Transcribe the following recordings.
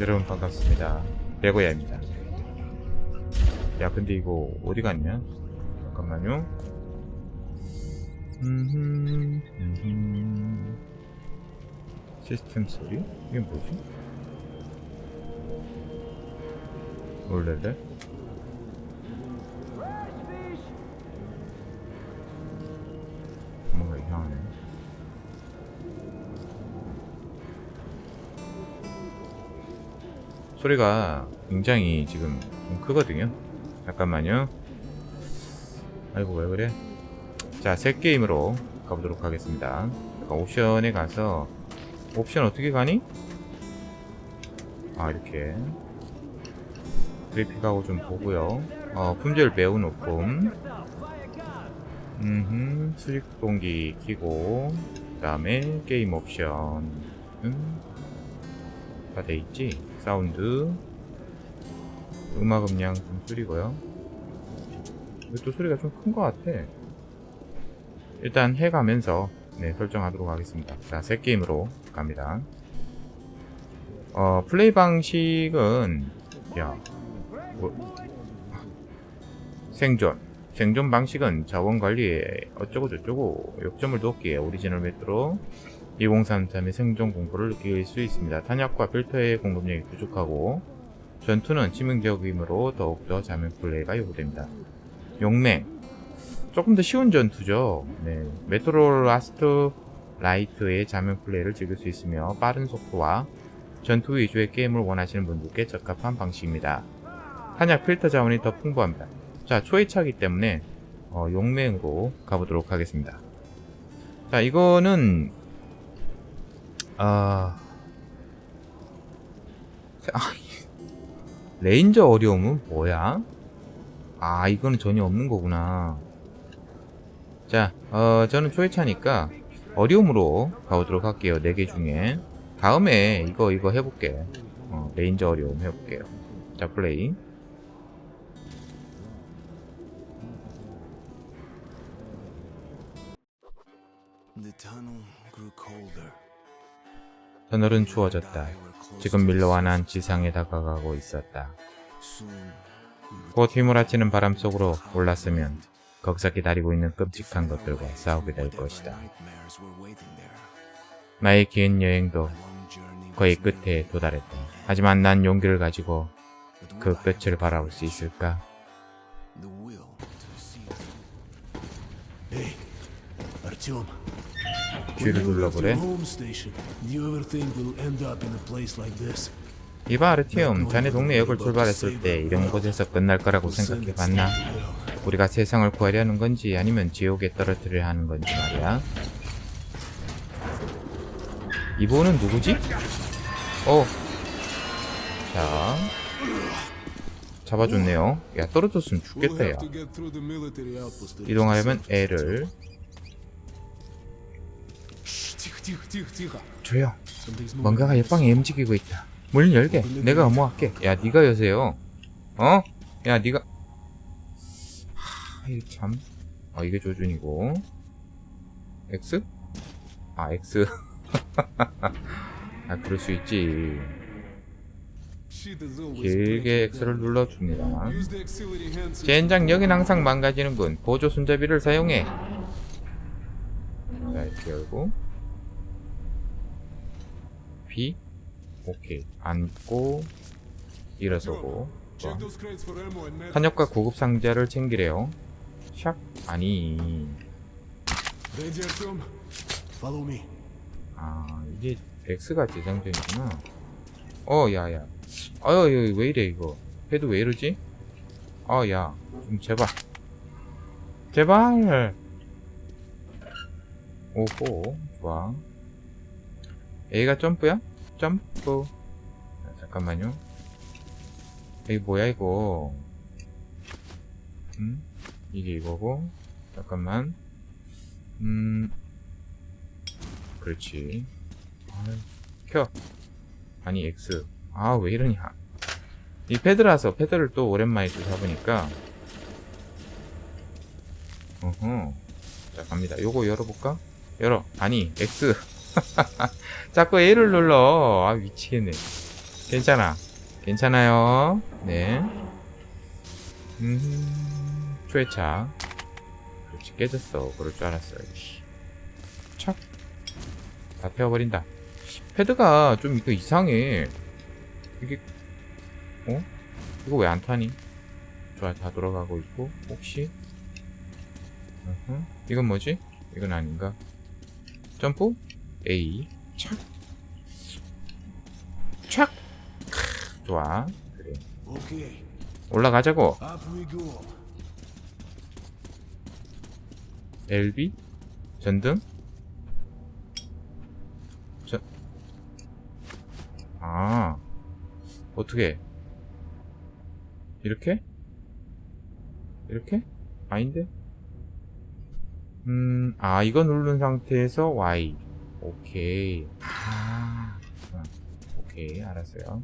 여러분 반갑습니다. 배고야입니다. 야 근데 이거 어디 갔냐? 잠깐만요. 시스템 소리? 이게 뭐지? 올렐레? 소리가 굉장히 지금 좀 크거든요. 잠깐만요. 아이고 왜 그래? 자, 새 게임으로 가보도록 하겠습니다. 잠깐 옵션에 가서 옵션 어떻게 가니? 아 이렇게 그래픽하고 좀 보고요. 어, 품질 매우 높음. 음, 수직 동기 키고 그 다음에 게임 옵션 음, 다 돼 있지. 사운드 음악 음량 좀 줄이고요. 이것도 소리가 좀 큰 것 같아. 일단 해가면서 네, 설정하도록 하겠습니다. 자, 새 게임으로 갑니다. 어, 플레이 방식은 야 뭐, 생존 생존 방식은 자원 관리에 어쩌고 저쩌고 역점을 뒀기에 오리지널 메트로 2033의 생존 공포를 느낄 수 있습니다. 탄약과 필터의 공급력이 부족하고 전투는 치명적이므로 더욱더 자면 플레이가 요구됩니다. 용맹 조금 더 쉬운 전투죠. 네. 메트로 라스트 라이트의 자면 플레이를 즐길 수 있으며 빠른 속도와 전투 위주의 게임을 원하시는 분들께 적합한 방식입니다. 탄약 필터 자원이 더 풍부합니다. 자, 초회차기 때문에 어, 용맹으로 가보도록 하겠습니다. 자, 이거는 아, 아 레인저 어려움은 뭐야? 아, 이거는 전혀 없는 거구나. 자, 어, 저는 초회차니까 어려움으로 가보도록 할게요. 4개 중에. 다음에 이거, 이거 해볼게. 어, 레인저 어려움 해볼게요. 자, 플레이. The tunnel grew colder. 터널은 추워졌다. 지금 밀러와 난 지상에 다가가고 있었다. 곧 휘몰아치는 바람 속으로 올랐으면 거기서 기다리고 있는 끔찍한 것들과 싸우게 될 것이다. 나의 긴 여행도 거의 끝에 도달했다. 하지만 난 용기를 가지고 그 끝을 바라볼 수 있을까? Hey, 쥐를 눌러보래. 이봐 아르티움, 자네 동네 역을 출발했을 때 이런 곳에서 끝날 거라고 생각해 봤나? 우리가 세상을 구하려는 건지 아니면 지옥에 떨어뜨려야 하는 건지 말이야. 이분은 누구지? 어. 자. 잡아줬네요. 야, 떨어졌으면 죽겠다, 야. 이동하려면 L을. 조용. 뭔가가 옆방에 움직이고 있다. 문 열게. 내가 어모할게. 야, 네가 여세요. 어? 야, 네가 하, 이거 참. 아, 이게 조준이고. X? 아, X. 아, 그럴 수 있지. 길게 X를. 눌러줍니다. 젠장 여긴 항상 망가지는군. 보조 손잡이를 사용해. 자, 이렇게 열고. B. 오케이. 앉고, 일어서고. 좋아. Med. 탄약과 구급 상자를 챙기래요. 샥? 아니. 아, 이게 X가 재장전이구나. 어, 야, 야. 아유, 왜 이래, 이거. 해도 왜 이러지? 아, 야. 좀 제발. 제발! 오호, 좋아. A가 점프야? 점프. 자, 잠깐만요. 이게 뭐야, 이거. 음? 이게 이거고. 잠깐만. 음. 그렇지. 아유, 켜. 아니, X. 아, 왜 이러냐. 이 패드라서 패드를 또 오랜만에 또 잡으니까. 어허. 자, 갑니다. 요거 열어볼까? 열어. 아니, X. 자꾸 A를 눌러. 아, 미치겠네. 괜찮아. 괜찮아요. 네. 음, 최차. 그렇지, 깨졌어. 그럴 줄 알았어요. 씨. 척. 다 태워버린다. 패드가 좀 이거 이상해. 이게, 어? 이거 왜 안 타니? 좋아, 다 돌아가고 있고, 혹시? 이건 뭐지? 이건 아닌가? 점프? A. 착. 착. 크, 좋아. 그래. Okay, 올라가자고. LB? 전등? 전, 아, 어떻게? 이렇게? 이렇게? 아닌데? 음, 아, 이거 누른 상태에서 Y. 오케이. 아, 아, 오케이, 알았어요.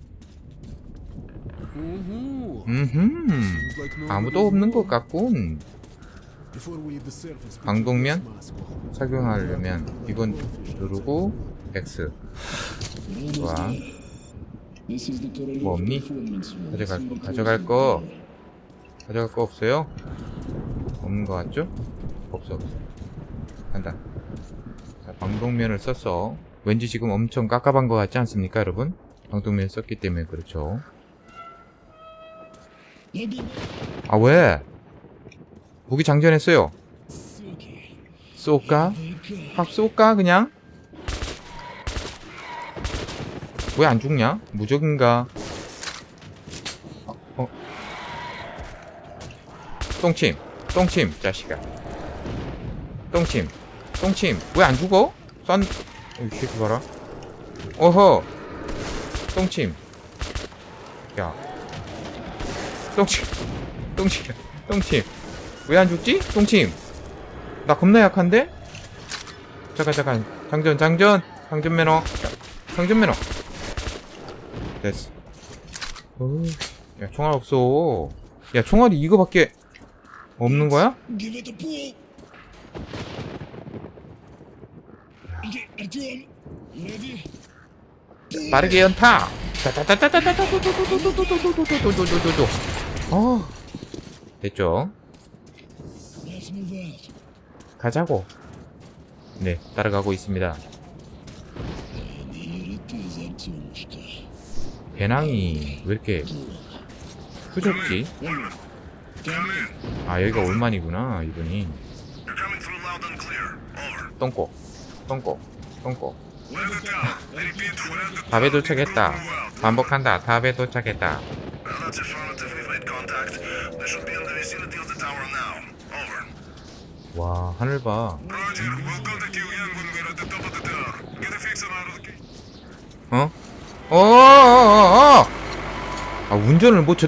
음흠, 아무도 없는 것. 같군. 방독면? 착용하려면 이건 누르고 X. 좋아. 뭐 없니? 가져갈 거, 가져갈 거. 가져갈 거 없어요? 없는 거 같죠? 없어, 없어. 간다. 자, 방독면을 썼어. 왠지 지금 엄청 깝깝한 거 같지 않습니까, 여러분? 방독면 썼기 때문에 그렇죠. 아, 왜? 무기 장전했어요. 쏠까? 확 쏠까, 그냥? 왜 안 죽냐? 무적인가? 어, 어. 똥침, 똥침, 자식아. 똥침, 똥침. 왜 안 죽어? 싼, 어, 이 새끼 봐라. 어허. 똥침. 야. 똥침, 똥침, 똥침. 왜 안 죽지? 똥침. 나 겁나 약한데? 잠깐, 잠깐. 장전, 장전. 장전 매너. 장전 매너. 됐어. 어우, 야, 총알 없어. 야, 총알이 이거밖에 없는 거야? 빠르게 연타! 어, 됐죠? 가자고. 네, 따라가고 있습니다. 배낭이 왜 이렇게 후졌지? 아, 여기가 올만이구나, 이분이. 똥꼬, 똥꼬, the 답에 도착했다. 반복한다. 답에 도착했다. 와, 하늘 봐. 어? 어, 어, 어, 어! 아, 운전을 뭐, 저,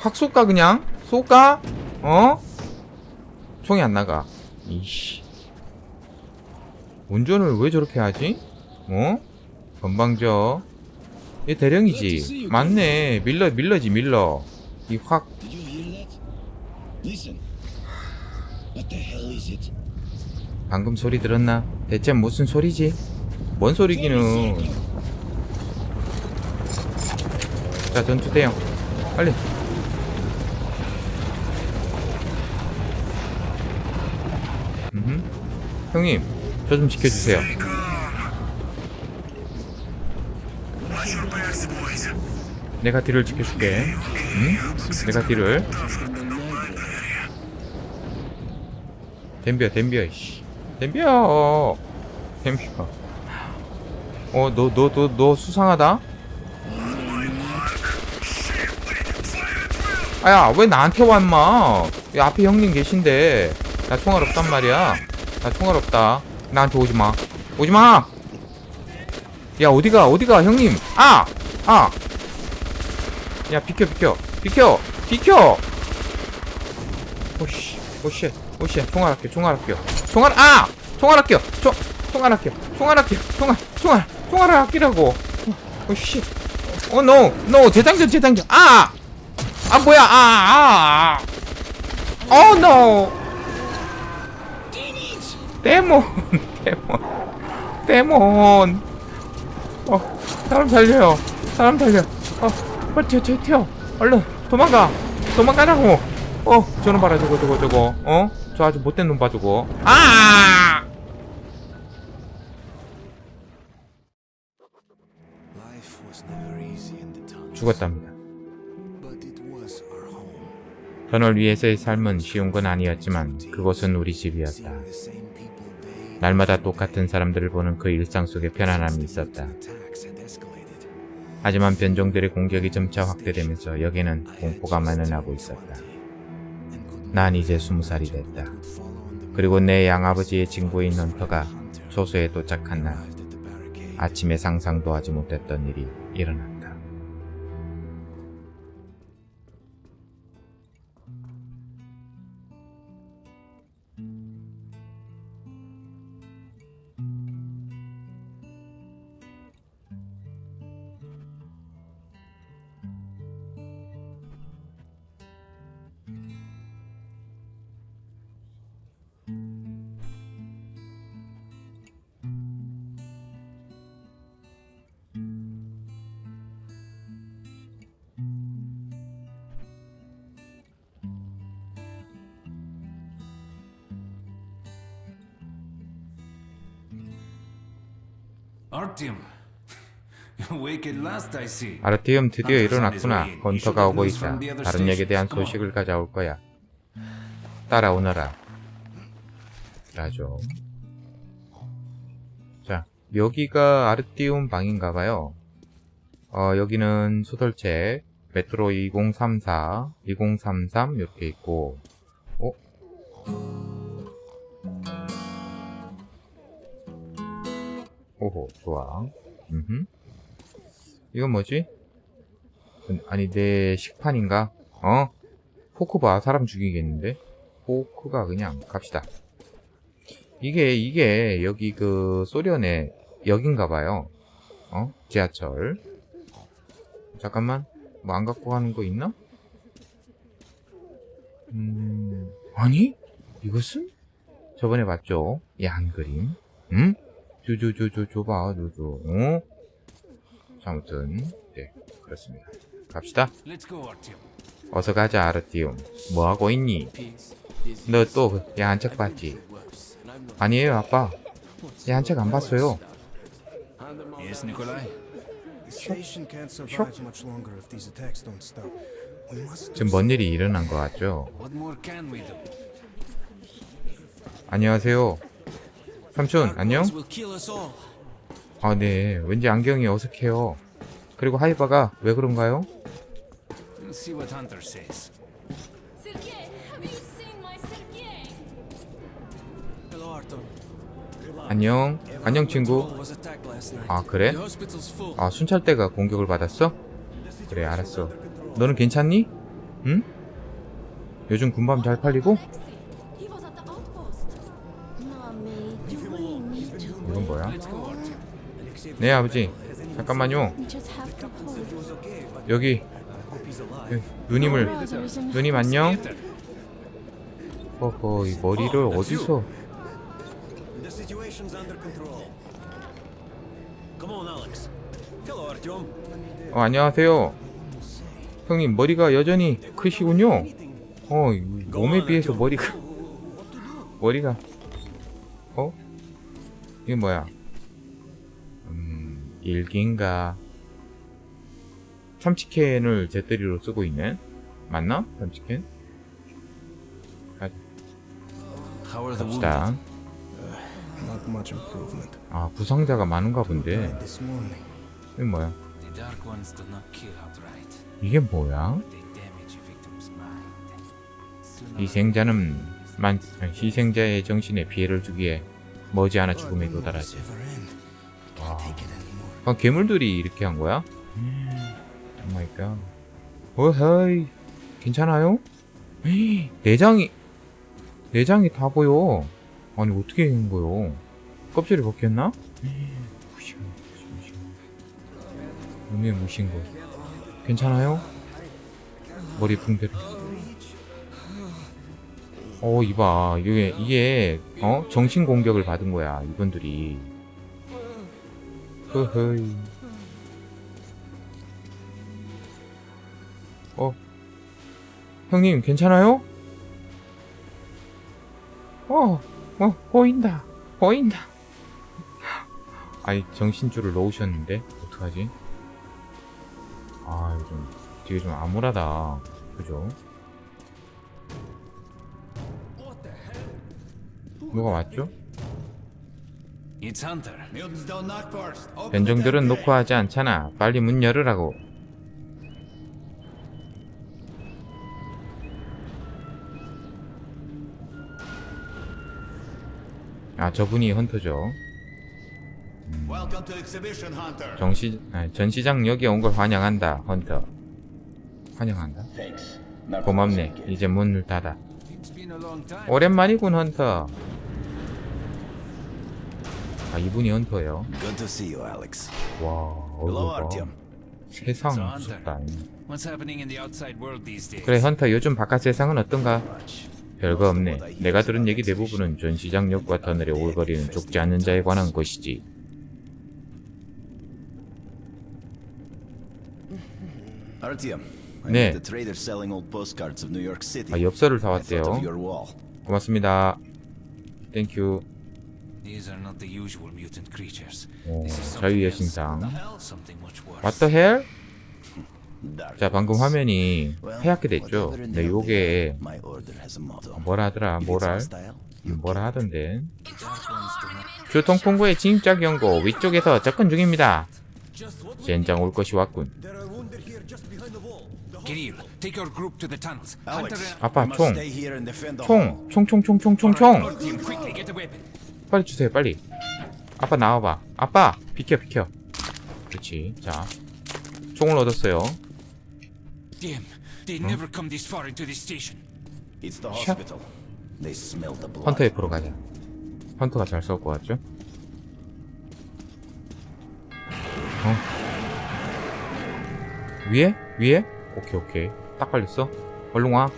확 쏠까, 그냥? 쏠까? 어? 총이 안 나가. 이씨. 운전을 왜 저렇게 하지? 어? 건방져. 얘 대령이지. 맞네. 밀러, 밀러지, 밀러. 이 확? 방금 소리 들었나? 대체 무슨 소리지? 뭔 소리기는. 자, 전투 대형. 빨리. 음. 형님, 저 좀 지켜주세요. 내가 뒤를 지켜줄게. 응? 내가 뒤를. 덤벼, 덤벼, 이씨. 덤벼. 덤벼. 어, 너, 너, 너, 너 수상하다? 아야, 왜 나한테 와, 임마? 이 앞에 형님 계신데. 나 총알 없단 말이야. 나 총알 없다. 나한테 오지 마. 오지 마! 야, 어디가, 어디가, 형님! 아! 아! 야, 비켜, 비켜. 비켜! 비켜! 오씨, 오씨, 오씨, 총알 할게, 총알 아! 총알 할게요! 총, 총알 할게요. 총알. 총알, 총알, 총알을 아끼라고. 어, 오씨. 어, 노, 노, 재장전, 재장전. 아! 아, 뭐야, 아, 아, 아. 어, 노! 데몬, 데몬, 데몬. 어, 사람 살려요. 사람 달려 어 빨리 튀어 튀어 튀어 얼른 도망가 도망가라고 어 저놈 봐라 저거 저거 저거 어 저 아주 못된 놈봐 저거 아. 죽었답니다. 터널 위에서의 삶은 쉬운 건 아니었지만 그곳은 우리 집이었다 날마다 똑같은 사람들을 보는 그 일상 속에 편안함이 있었다. 하지만 변종들의 공격이 점차 확대되면서 여기는 공포가 만연하고 있었다 난 이제 스무 살이 됐다 그리고 내 양아버지의 친구인 헌터가 소수에 도착한 날. 아침에 상상도 하지 못했던 일이 일어났다. 아르티움 드디어 일어났구나. 헌터가 오고 있다. 다른 역에 대한 소식을 가져올 거야. 따라오너라. 라죠. 자, 여기가 아르티움 방인가봐요. 어, 여기는 소설책, 메트로 2034, 2033 이렇게 있고, 오호, 좋아. 음흠. 이건 뭐지? 아니 내 식판인가? 어? 포크 봐 사람 죽이겠는데? 포크가 그냥 갑시다 이게 이게 여기 그 소련의 역인가봐요 어? 지하철 잠깐만 뭐 안 갖고 가는 거 있나? 음... 아니? 이것은? 저번에 봤죠? 이한 그림 응? 줘줘줘줘 줘봐 줘줘 어? 자, 아무튼 네 그렇습니다. 갑시다. 어서 가자 아르티움. 뭐 하고 있니? 너또 야한 책 봤지? 아니에요 아빠. 야한 책안 봤어요. 지금 뭔 일이 일어난 것 같죠? 안녕하세요. 삼촌 안녕? 아 네. 왠지 안경이 어색해요. 그리고 하이바가 왜 그런가요? 안녕. 안녕 친구. 아 그래? 아 순찰대가 공격을 받았어? 그래 알았어. 너는 괜찮니? 응? 요즘 군밤 잘 팔리고? 뭐야? 네 아버지. 잠깐만요. 여기 그 누님을 누님 안녕. 허허 이 머리를 어디서? The situation's under control. Come on, Alex. Hello, Artyom. 어 안녕하세요. 형님 머리가 여전히 크시군요. 어이 몸에 비해서 머리가 머리가 어 이게 뭐야? 음 일기인가? 참치캔을 제때리로 쓰고 있네. 맞나? 참치캔? 갑시다. 아 부상자가 많은가 본데. 이게 뭐야? 이게 뭐야? 희생자는 만 희생자의 정신에 피해를 주기에 머지않아 죽음에 도달하지. Anymore. 아, 괴물들이 이렇게 한 거야? 오 마이 갓. 어헤이. 괜찮아요? 에이, 내장이 내장이 다 보여. 아니 어떻게 된 거요? 껍질이 벗겼나? 눈에 무신 거. 괜찮아요? 머리 붕대로. 어 이봐. 이게 이게 어? 정신 공격을 받은 거야 이분들이. 허허이. 어? 형님 괜찮아요? 어, 어 보인다 보인다. 아이 정신줄을 놓으셨는데? 어떡하지? 아 요즘 되게 좀 암울하다. 그죠? 누가 왔죠? 변종들은 놓고. 하지 않잖아. 빨리 문 열으라고. 아, 저분이 헌터죠. Welcome to exhibition, Hunter. 정시, 아, 전시장 여기 온 걸 환영한다, 헌터. 환영한다? 고맙네. 이제 문을 닫아. 오랜만이군, 헌터. 아, 이분이 헌터예요. Good to see you, Alex. 와, Hello, 얼굴 봐. Artyom. 세상 무섭다. What's happening in the outside world these days? 그래, 헌터, 요즘 바깥 세상은 어떤가? Much. 별거 없네. 내가 들은 얘기 대부분은 전 시장 옆과 터널에 오글거리는 죽지 않는 자에 관한 것이지. Artyom, I 네. met the trader selling old postcards of New York City. 아, 엽서를 I thought of 사왔대요. your wall. 고맙습니다. 땡큐. These are not the usual mutant creatures. 오, This is something 자유의. 신상. Something much worse. What the hell? 자, 방금. 화면이 하얗게 됐죠? 네, nailed 요게. 뭐라 하더라? 뭐랄? 뭐라 하던데? 교통통구의 진입작 연구 위쪽에서 접근 중입니다. 젠장 올 것이 왔군. 아빠, 총. 총! 총, 총, 총, 총, 총, 빨리 주세요, 빨리. 아빠 나와봐. 아빠! 비켜, 비켜. 그렇지. 자. 총을 얻었어요. Damn, they never come this far into this station. It's the hospital. They smell the blood. 헌터 옆으로 가자. 헌터가 잘 싸울 것 같죠? 어? 위에? 위에? 오케이, 오케이. 딱 걸렸어. 얼른 와.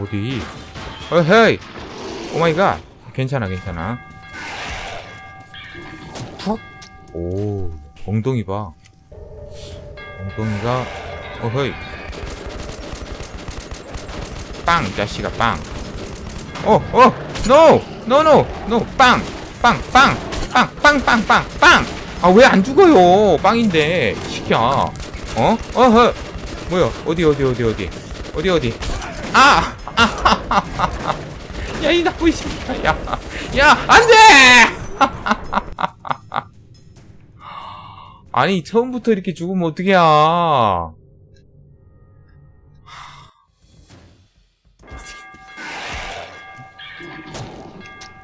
어디? 어헤이! 오마이갓! 괜찮아, 괜찮아. 툭! 오, 엉덩이 봐. 엉덩이가, 어헤이. 빵, 자식아, 빵. 어, 어, 노! 노, 노, 노, 빵! 빵, 빵! 빵, 빵, 빵, 빵, 빵! 아, 왜 안 죽어요? 빵인데, 시켜. 어? 어허! 뭐야? 어디, 어디, 어디, 어디? 어디, 어디? 아! 아! 야, 이 나쁜 새끼야. 야, 야, 안 돼! 아니, 처음부터 이렇게 죽으면 어떡해야.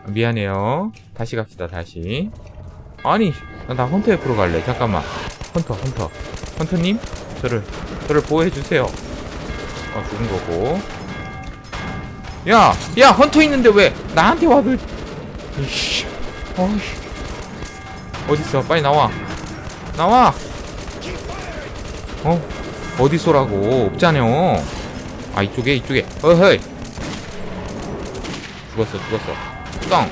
미안해요. 다시 갑시다, 다시. 아니, 나, 나 헌터 옆으로 갈래. 잠깐만. 헌터, 헌터. 헌터님? 저를, 저를 보호해주세요. 어, 죽은 거고. 야! 야! 헌터 있는데 왜 나한테 와도. 이씨. 어이. 어딨어? 빨리 나와. 나와! 어? 어디서라고? 없잖아요. 아, 이쪽에, 이쪽에. 어헤이. 죽었어, 죽었어. 똥.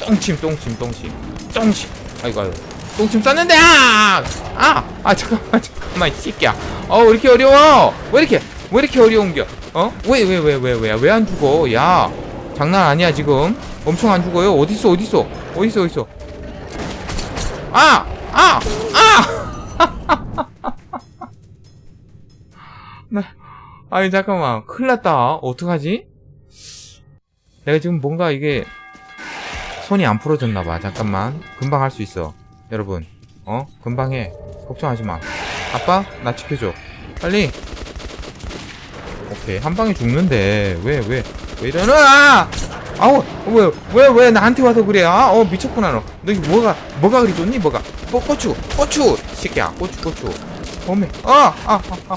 똥침, 똥침, 똥침. 똥침. 아이고, 아이고. 똥침 쌌는데, 아! 아! 아, 잠깐만, 잠깐만, 이 새끼야. 어, 왜 이렇게 어려워? 왜 이렇게, 왜 이렇게 어려운겨? 어? 왜, 왜, 왜, 왜, 왜, 왜 안 죽어? 야! 장난 아니야, 지금. 엄청 안 죽어요. 어딨어, 어딨어? 어딨어, 어딨어? 아! 아! 아! 나, 아니, 잠깐만. 큰일 났다. 어떡하지? 내가 지금 뭔가 이게 손이 안 풀어졌나 봐. 잠깐만. 금방 할 수 있어. 여러분. 어? 금방 해. 걱정하지 마. 아빠? 나 지켜줘. 빨리. 오케이. 한 방에 죽는데. 왜, 왜, 왜 이러나? 아우, 왜, 왜, 왜 나한테 와서 그래? 아, 어, 미쳤구나, 너. 너 이거 뭐가, 뭐가 그리 좋니? 뭐가? 고, 고추, 고추! 새끼야, 고추, 고추. 어메, 아, 아, 아, 아, 아.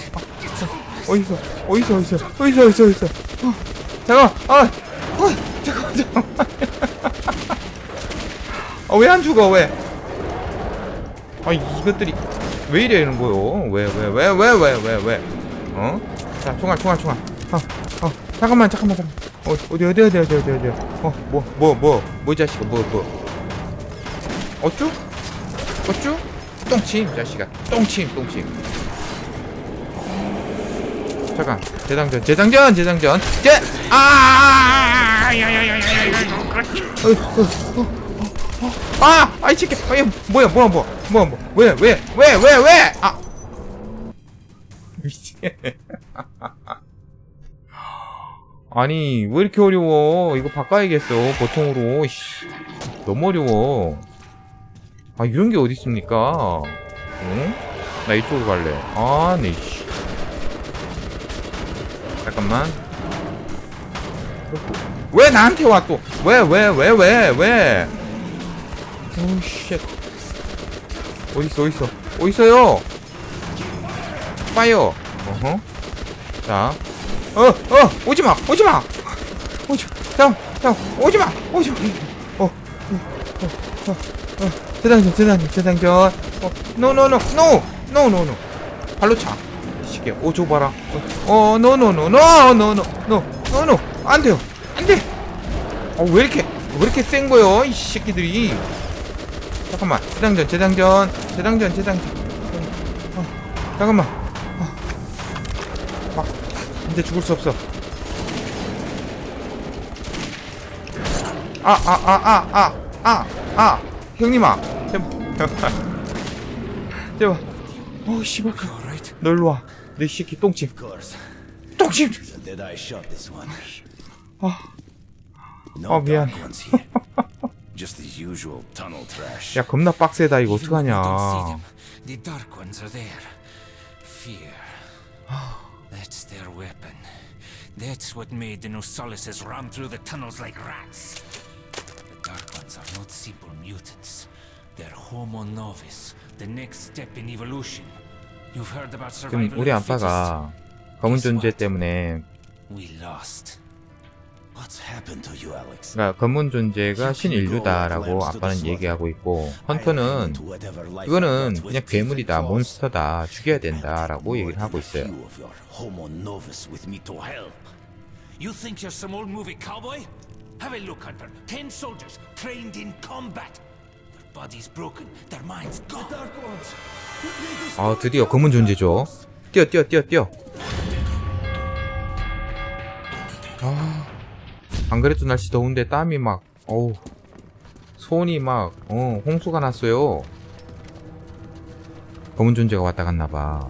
어디서, 어디서, 어디서, 어디서, 어디서, 어디서. 어, 잠깐만, 아, 어, 잠깐만, 잠깐만. 아, 왜 안 죽어, 왜? 아, 이것들이, 왜 이래, 이런 거요? 왜, 왜, 왜, 왜, 왜, 왜, 왜? 어? 자, 총알, 총알, 총알. 어, 어, 잠깐만, 잠깐만, 잠깐만. 어, 어디, 어디, 어디, 어디, 어디, 어디. 어, 뭐, 뭐, 뭐, 뭐, 이 자식아, 뭐, 뭐. 어쭈? 어쭈? 똥침, 자식아. 똥침, 똥침. 잠깐 재장전 재장전 재장전 아, 어, 어, 어, 어. 아 아이 새끼 아이 뭐야 뭐야 뭐야 뭐야 뭐왜왜 왜 왜 왜 아 미친 아니 왜 이렇게 어려워? 이거 바꿔야겠어 보통으로. 씨, 너무 어려워. 아 이런 게 어디 있습니까? 응? 나 이쪽으로 갈래. 아네 씨. 잠깐만. 왜 나한테 와 또? 왜 왜 왜 왜왜? 오쉣. 어딨어 어딨어? 어딨어요? 파이어. 어허. 자 어, 어, 오지 마, 오지 마, 오지, 잠, 잠, 오지 마, 오지 마. 어, 어, 어, 어, 어, 재장전, 재장전, 재장전. 어, no, no, no, no, no, no, no. 발로 차. 시계, 오, 저 봐라. 어, 어, no, no, no, no, no, no, no, no, no, 안 돼요, 안 돼. 어, 왜 이렇게, 왜 이렇게 센 거요, 이 새끼들이. 잠깐만, 재장전, 재장전, 재장전, 재장전. 어, 잠깐만. 어. 막, 근데 죽을 수 없어. 아, 아, 아, 아, 아, 아, 아, 형님아. 제발. 제발. 어, 씨발. 너 일로 와. 내 새끼 똥침. 똥침! 아, 아, 미안. 야, 겁나 빡세다, 이거 어떡하냐. you don't see them, the dark ones are there. Fear. That's their weapon. That's what made the Nosalises run through the tunnels like rats. The dark ones are not simple mutants. They're Homo novis, the next step in evolution. You've heard about 지금 survival 우리 of the 아빠가 검은 존재 때문에, fittest? We lost. 그러니까 검은 존재가 신인류다라고 아빠는 얘기하고 있고, 헌터는 그거는 그냥 괴물이다, 몬스터다, 죽여야 된다라고 얘기를 하고 있어요. You think you're some old movie cowboy? Have a look, Hunter. Ten soldiers trained in combat. Their bodies broken, their minds gone. 아, 드디어 검은 존재죠. 뛰어, 뛰어, 뛰어, 뛰어. 아, 안 그래도 날씨 더운데 땀이 막, 어우, 손이 막, 어, 홍수가 났어요. 검은 존재가 왔다 갔나봐.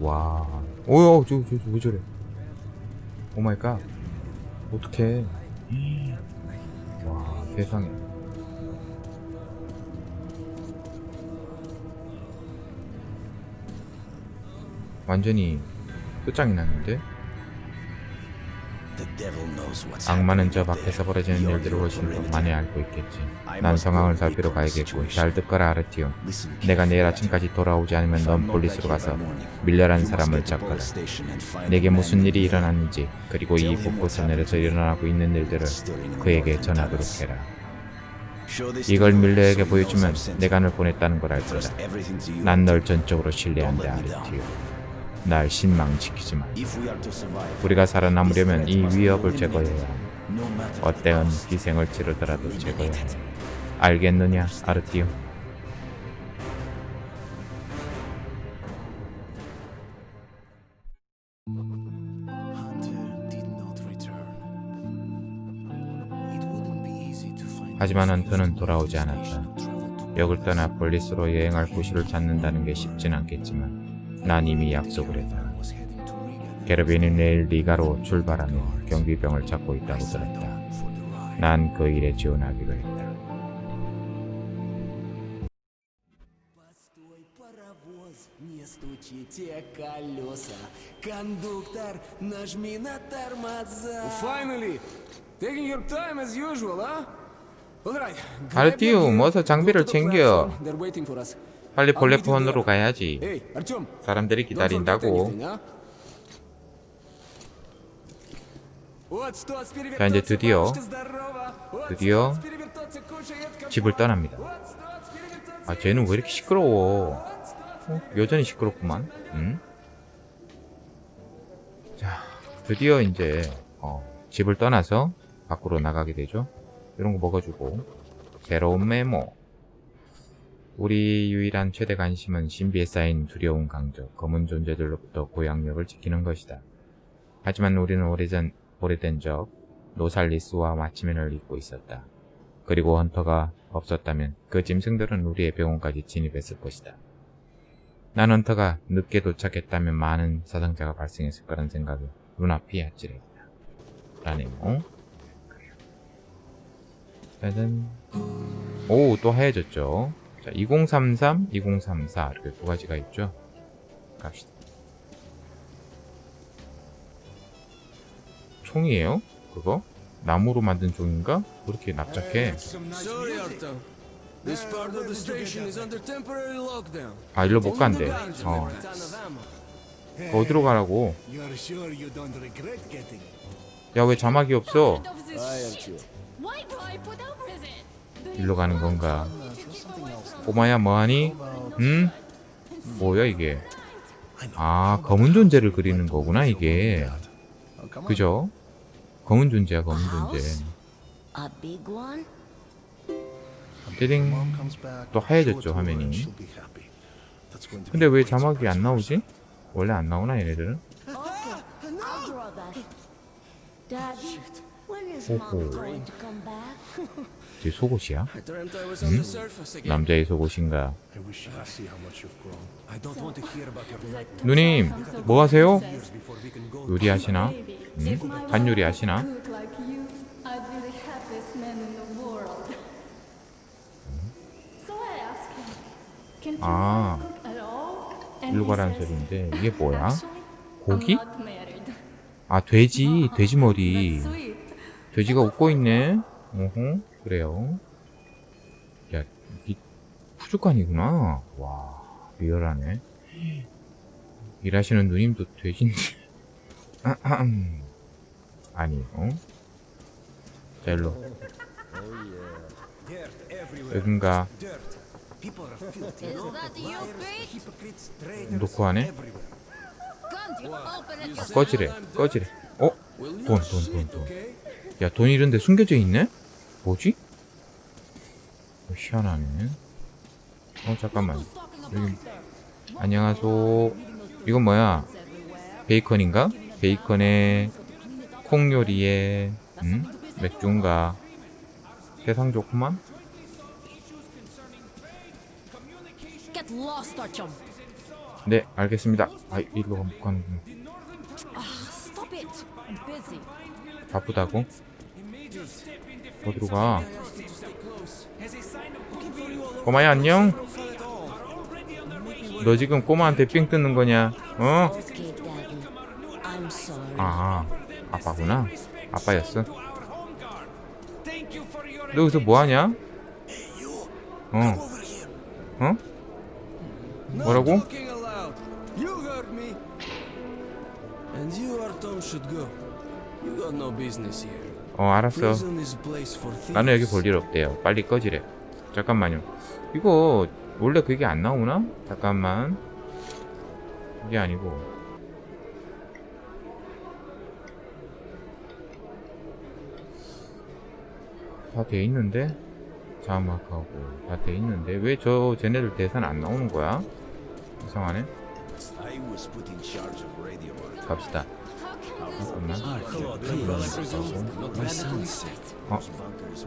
와, 오야, 저, 저, 저, 왜 저래? 오 마이 갓. 어떡해. 와, 세상에. 완전히 끝장이 났는데? 악마는 저 밖에서. 벌어지는 일들을 훨씬 더. 많이 알고 있겠지. 난 go 살피러 가야겠고. 잘 듣거라 아르티오. Listen 내가 내일 아침까지 돌아오지 않으면 넌 폴리스로 가서 must 사람을 잡거라. 내게 무슨 일이. 일어났는지 그리고 이 곳곳에서 일어나고 있는 일들을 그에게 전하도록 해라. 이걸 밀레에게 knows 보여주면 내가. 널 보냈다는 걸 알 거다. 난 널 전적으로 신뢰한다 아르티오. 날 신망시키지 survive, 우리가 살아남으려면 이 위협을 제거해야 어때언 희생을 치르더라도 제거해야 함. 알겠느냐 아르티오? 하지만 헌터는 돌아오지 않았다. 역을 떠나 폴리스로 여행할 구실을 찾는다는 게 쉽진 않겠지만 난 이미 약속을 했다. was heading to Riga 게르빈이 내일 리가로 출발하며 경비병을 찾고 있다고 들었다. for the ride. 난 그 일에 지원하기로 했다. Постой, паровоз, не стучите колеса. Кондуктор, нажми на тормоза. Finally! Taking your time as usual, huh? Alright. 아르티움, 어서 장비를 챙겨. They're waiting for us. 빨리 볼레포원으로 가야지. 사람들이 기다린다고. 자 이제 드디어 드디어 집을 떠납니다. 아 쟤는 왜 이렇게 시끄러워? 어? 여전히 시끄럽구만. 응? 자 드디어 이제 어, 집을 떠나서 밖으로 나가게 되죠. 이런 거 먹어주고 새로운 메모 우리 유일한 최대 관심은 신비에 쌓인 두려운 강조, 검은 존재들로부터 고향력을 지키는 것이다. 하지만 우리는 오래전, 오래된 적 노살리스와 마치맨을 잊고 있었다. 그리고 헌터가 없었다면 그 짐승들은 우리의 병원까지 진입했을 것이다. 난 헌터가 늦게 도착했다면 많은 사상자가 발생했을 거란 생각이 눈앞이 아찔했다. 그래요. 짜잔. 오, 또 하얘졌죠. 자, 2033, 2034 이렇게 두 가지가 있죠. 갑시다. 총이에요? 그거? 나무로 만든 종인가? 왜 이렇게 납작해? 아, 일로 못 간대. 어. 어디로 가라고? 야, 왜 자막이 없어? 일로 가는 건가? 꼬마야, 뭐하니? 응? 뭐야, 이게? 아, 검은 존재를 그리는 거구나, 이게. 그죠? 검은 존재야, 검은 존재. 띠링. 또 하얘졌죠, 화면이. 근데 왜 자막이 안. 나오지? 원래 안 나오나, 얘네들은? I'll Oh. 제 속옷이야? Again. 남자의 속옷인가? 누님, 뭐 하세요? 요리하시나? 응? 반 요리하시나? 아. 일로 가라는 소리인데 이게 뭐야? 고기? 아 돼지 돼지 머리. 돼지가 웃고 있네 어허 그래요 야 이 푸주간이구나 와 리얼하네 일하시는 누님도 돼지인데 아니요 자 일로 여긴가? 놓고 하네 yourself? 꺼지래 꺼지래 어? 돈, 돈, 돈, 돈. 야, 돈 이런데 숨겨져 있네? 뭐지? 어, 희한하네. 어, 잠깐만. 여기, 안녕하소. 이건 뭐야? 베이컨인가? 베이컨에, 콩 요리에, 음? 맥주인가? 세상 좋구만? 네, 알겠습니다. 아, 일로 못 가는, busy. 바쁘다고? 어디로 가? 꼬마야, 안녕? 너 지금 꼬마한테 삥 뜯는 거냐? 어? 아, 아빠구나. 아빠였어. 너 여기서 뭐 하냐? 어. 어? 뭐라고? And you, Artem, should go. You got no business here. 어, 알았어. 나는 여기 볼 일 없대요. 빨리 꺼지래. 잠깐만요. 이거 원래 그게 안 나오나? 잠깐만. 이게 아니고. 다 돼 있는데? 자막하고 다 돼 있는데 왜 저 쟤네들 대사는 안 나오는 거야? 이상하네. 갑시다. 어?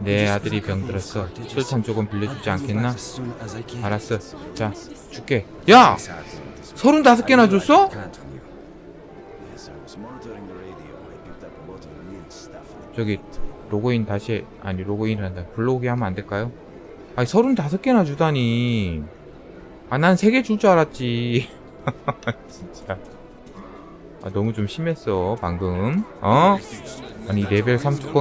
내 아들이 병들었어. 술탄 조금 빌려주지 않겠나? 알았어. 자, 줄게. 야! 서른다섯 개나 줬어? 저기 로그인 다시 해. 아니 로그인 한다. 불러오게 하면 안 될까요? 아니 서른다섯 개나 주다니. 아 난 세 개 줄 줄 알았지. 진짜. 아 너무 좀 심했어 방금. 어? 아니 레벨 3 뚜껑이